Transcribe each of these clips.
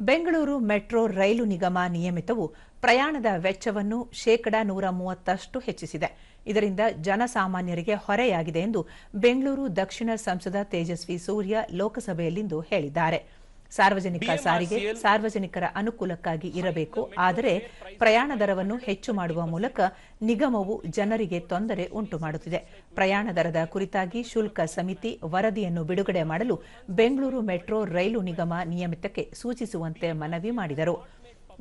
Bengaluru metro ರೈಲು ನಿಗಮ ನಿಯಮಿತವು ಪ್ರಯಾಣದ ವೆಚ್ಚವನ್ನು ಶೇಕಡಾ ನೂರ ಮೂವತ್ತಷ್ಟು ಹೆಚ್ಚಿಸಿದೆ. ಇದರಿಂದ ಜನಸಾಮಾನ್ಯರಿಗೆ ಹೊರೆಯಾಗಿದೆ ಎಂದು ಬೆಂಗಳೂರು ದಕ್ಷಿಣ ಸಂಸದ ತೇಜಸ್ವಿ ಸೂರ್ಯ ಲೋಕಸಭೆಯಲ್ಲಿಂದು ಹೇಳಿದ್ದಾರೆ. ಸಾರ್ವಜನಿಕ ಸಾರಿಗೆ ಸಾರ್ವಜನಿಕರ ಅನುಕೂಲಕ್ಕಾಗಿ ಇರಬೇಕು. ಆದರೆ ಪ್ರಯಾಣ ದರವನ್ನು ಹೆಚ್ಚು ಮಾಡುವ ಮೂಲಕ ನಿಗಮವು ಜನರಿಗೆ ತೊಂದರೆ ಉಂಟು ಮಾಡುತ್ತಿದೆ. ಪ್ರಯಾಣ ದರದ ಕುರಿತಾಗಿ ಶುಲ್ಕ ಸಮಿತಿ ವರದಿಯನ್ನು ಬಿಡುಗಡೆ ಮಾಡಲು ಬೆಂಗಳೂರು ಮೆಟ್ರೋ ರೈಲು ನಿಗಮ ನಿಯಮಿತಕ್ಕೆ ಸೂಚಿಸುವಂತೆ ಮನವಿ ಮಾಡಿದರು.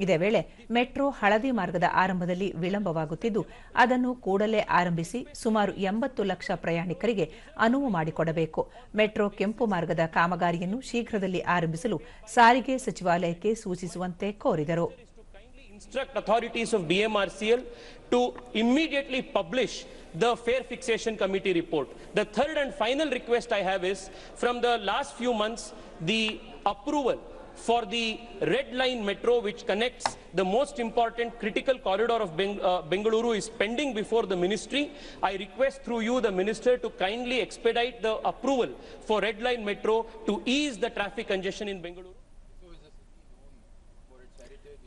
ಇದೇ ವೇಳೆ ಮೆಟ್ರೋ ಹಳದಿ ಮಾರ್ಗದ ಆರಂಭದಲ್ಲಿ ವಿಳಂಬವಾಗುತ್ತಿದ್ದು ಅದನ್ನು ಕೂಡಲೇ ಆರಂಭಿಸಿ ಸುಮಾರು ಎಂಬತ್ತು ಲಕ್ಷ ಪ್ರಯಾಣಿಕರಿಗೆ ಅನುವು ಮಾಡಿಕೊಡಬೇಕು ಮೆಟ್ರೋ ಕೆಂಪು ಮಾರ್ಗದ ಕಾಮಗಾರಿಯನ್ನು ಶೀಘ್ರದಲ್ಲಿ ಆರಂಭಿಸಲು ಸಾರಿಗೆ ಸಚಿವಾಲಯಕ್ಕೆ ಸೂಚಿಸುವಂತೆ ಕೋರಿದರು instruct authorities of BMRCL to immediately publish the fare fixation committee report. The third and final request I have is from the last few months, the approval for the red line metro which connects the most important critical corridor of Beng- uh, Bengaluru is pending before the ministry. I request through you the minister to kindly expedite the approval for red line metro to ease the traffic congestion in Bengaluru.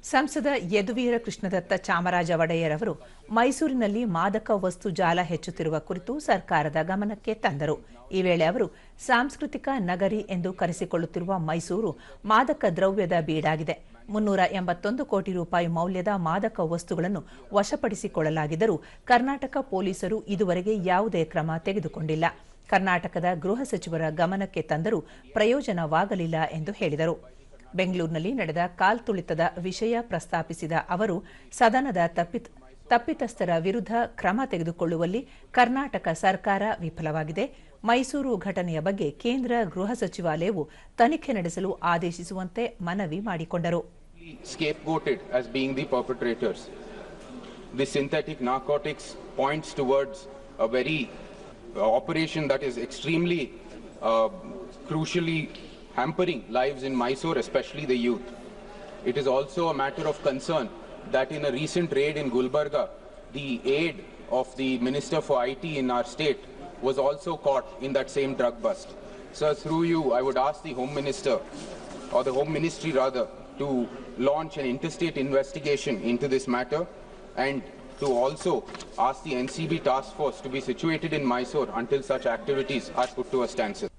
ಸಂಸದ ಯದುವೀರ ಕೃಷ್ಣದತ್ತ ಚಾಮರಾಜ ಒಡೆಯರ್ ಅವರು ಮೈಸೂರಿನಲ್ಲಿ ಮಾದಕ ವಸ್ತು ಜಾಲ ಹೆಚ್ಚುತ್ತಿರುವ ಕುರಿತು ಸರ್ಕಾರದ ಗಮನಕ್ಕೆ ತಂದರು. ಈ ವೇಳೆ ಅವರು, ಸಾಂಸ್ಕೃತಿಕ ನಗರಿ ಎಂದು ಕರೆಸಿಕೊಳ್ಳುತ್ತಿರುವ ಮೈಸೂರು ಮಾದಕ ದ್ರವ್ಯದ ಬೀಡಾಗಿದೆ. ಮುನ್ನೂರ ಎಂಬತ್ತೊಂದು ಕೋಟಿ ರೂಪಾಯಿ ಮೌಲ್ಯದ ಮಾದಕ ವಸ್ತುಗಳನ್ನು ವಶಪಡಿಸಿಕೊಳ್ಳಲಾಗಿದ್ದರೂ ಕರ್ನಾಟಕ ಪೊಲೀಸರು ಇದುವರೆಗೆ ಯಾವುದೇ ಕ್ರಮ ತೆಗೆದುಕೊಂಡಿಲ್ಲ. ಕರ್ನಾಟಕದ ಗೃಹ ಸಚಿವರ ಗಮನಕ್ಕೆ ತಂದರೂ ಪ್ರಯೋಜನವಾಗಲಿಲ್ಲ ಎಂದು ಹೇಳಿದರು. ಬೆಂಗಳೂರಿನಲ್ಲಿ ನಡೆದ ಕಾಲ್ತುಳಿತದ ವಿಷಯ ಪ್ರಸ್ತಾಪಿಸಿದ ಅವರು ಸದನದ ತಪ್ಪಿತ ತಪ್ಪಿತಸ್ಥರ ವಿರುದ್ಧ ಕ್ರಮ ತೆಗೆದುಕೊಳ್ಳುವಲ್ಲಿ ಕರ್ನಾಟಕ ಸರ್ಕಾರ ವಿಫಲವಾಗಿದೆ. ಮೈಸೂರು ಘಟನೆಯ ಬಗ್ಗೆ ಕೇಂದ್ರ ಗೃಹ ಸಚಿವಾಲಯವು ತನಿಖೆ ನಡೆಸಲು ಆದೇಶಿಸುವಂತೆ ಮನವಿ ಮಾಡಿಕೊಂಡರು. A very uh, operation that is extremely uh, crucially hampering lives in Mysore, especially the youth. It is also a matter of concern that in a recent raid in Gulbarga, the aide of the Minister for IT in our state was also caught in that same drug bust. So through you, I would ask the Home Minister, or the Home Ministry rather, to launch an interstate investigation into this matter and to also ask the NCB task force to be situated in Mysore until such activities are put to a standstill.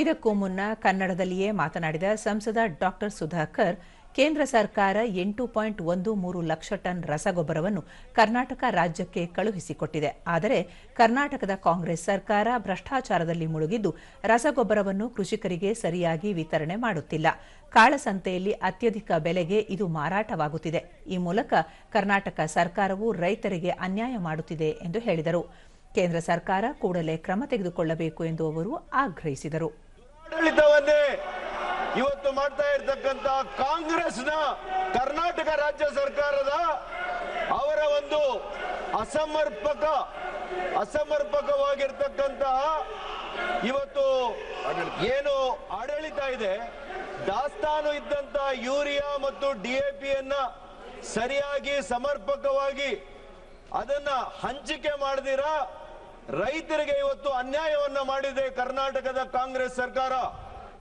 ಇದಕ್ಕೂ ಮುನ್ನ ಕನ್ನಡದಲ್ಲಿಯೇ ಮಾತನಾಡಿದ ಸಂಸದ doctor Sudhakar, ಕೇಂದ್ರ ಸರ್ಕಾರ ಎಂಟು point ಒಂದು ಮೂರು ಲಕ್ಷ ಟನ್ ರಸಗೊಬ್ಬರವನ್ನು ಕರ್ನಾಟಕ ರಾಜ್ಯಕ್ಕೆ ಕಳುಹಿಸಿಕೊಟ್ಟಿದೆ. ಆದರೆ ಕರ್ನಾಟಕದ ಕಾಂಗ್ರೆಸ್ ಸರ್ಕಾರ ಭ್ರಷ್ಟಾಚಾರದಲ್ಲಿ ಮುಳುಗಿದ್ದು ರಸಗೊಬ್ಬರವನ್ನು ಕೃಷಿಕರಿಗೆ ಸರಿಯಾಗಿ ವಿತರಣೆ ಮಾಡುತ್ತಿಲ್ಲ. ಕಾಳಸಂತೆಯಲ್ಲಿ ಅತ್ಯಧಿಕ ಬೆಲೆಗೆ ಇದು ಮಾರಾಟವಾಗುತ್ತಿದೆ. ಈ ಮೂಲಕ ಕರ್ನಾಟಕ ಸರ್ಕಾರವು ರೈತರಿಗೆ ಅನ್ಯಾಯ ಮಾಡುತ್ತಿದೆ ಎಂದು ಹೇಳಿದರು. ಕೇಂದ್ರ ಸರ್ಕಾರ ಕೂಡಲೇ ಕ್ರಮ ತೆಗೆದುಕೊಳ್ಳಬೇಕು ಎಂದು ಅವರು ಆಗ್ರಹಿಸಿದರು. ಆಡಳಿತವನ್ನೇ ಇವತ್ತು ಮಾಡ್ತಾ ಇರ್ತಕ್ಕಂತ ಕಾಂಗ್ರೆಸ್ನ ಕರ್ನಾಟಕ ರಾಜ್ಯ ಸರ್ಕಾರದ ಅವರ ಒಂದು ಅಸಮರ್ಪಕ ಅಸಮರ್ಪಕವಾಗಿರ್ತಕ್ಕಂತಹ ಇವತ್ತು ಏನು ಆಡಳಿತ ಇದೆ, ದಾಸ್ತಾನು ಇದ್ದಂತ ಯೂರಿಯಾ ಮತ್ತು ಡಿಎಪಿಯನ್ನ ಸರಿಯಾಗಿ ಸಮರ್ಪಕವಾಗಿ ಅದನ್ನ ಹಂಚಿಕೆ ಮಾಡದಿರ? ರೈತರಿಗೆ ಇವತ್ತು ಅನ್ಯಾಯವನ್ನ ಮಾಡಿದೆ ಕರ್ನಾಟಕದ ಕಾಂಗ್ರೆಸ್ ಸರ್ಕಾರ.